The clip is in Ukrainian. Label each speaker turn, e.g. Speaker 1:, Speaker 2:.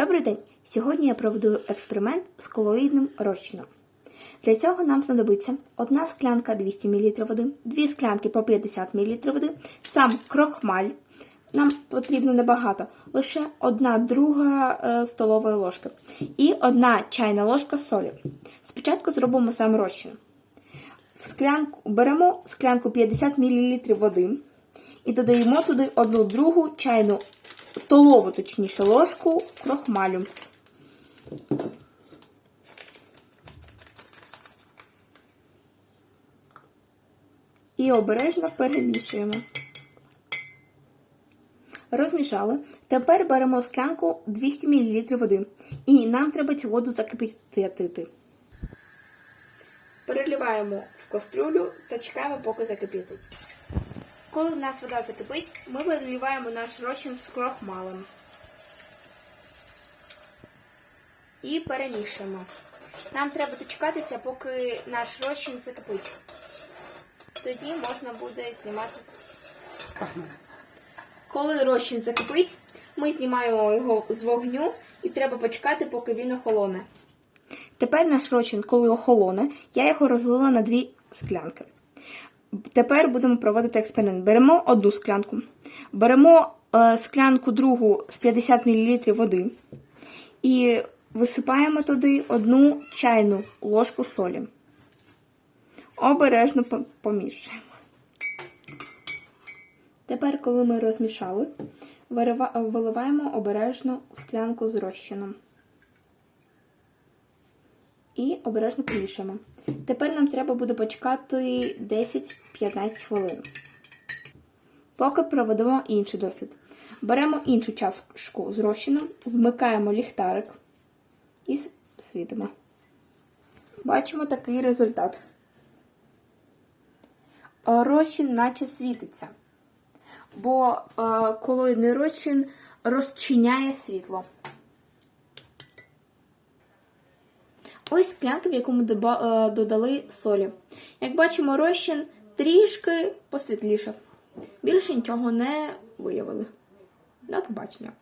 Speaker 1: Добрий день! Сьогодні я проведу експеримент з колоїдним розчином. Для цього нам знадобиться одна склянка 200 мл води, дві склянки по 50 мл води, сам крохмаль. Нам потрібно небагато, лише одна друга е, столової ложки і одна чайна ложка солі. Спочатку зробимо сам розчин. В склянку беремо склянку 50 мл води і додаємо туди одну другу чайну столову, точніше, ложку крохмалю. І обережно перемішуємо. Розмішали. Тепер беремо склянку 200 мл води. І нам треба цю воду закипятити. Переливаємо в кастрюлю та чекаємо, поки закипітить. Коли в нас вода закипить, ми виливаємо наш розчин з крохмалем. І перемішуємо. Нам треба дочекатися, поки наш розчин закипить. Тоді можна буде знімати. Коли розчин закипить, ми знімаємо його з вогню і треба почекати, поки він охолоне. Тепер наш розчин, коли охолоне, я його розлила на дві склянки. Тепер будемо проводити експеримент. Беремо одну склянку, беремо е, склянку другу з 50 мл води і висипаємо туди одну чайну ложку солі. Обережно помішуємо. Тепер, коли ми розмішали, виливаємо обережно склянку з розчином. І обережно помішуємо. Тепер нам треба буде почекати 10-15 хвилин. Поки проведемо інший досвід. Беремо іншу чашку з розчином, вмикаємо ліхтарик і світимо. Бачимо такий результат. Е, Розчин наче світиться, бо е, колоїдний розчин розчиняє світло. Ось склянка, в яку ми е, додали солі. Як бачимо, розчин трішки посвітлішав. Більше нічого не виявили. До побачення.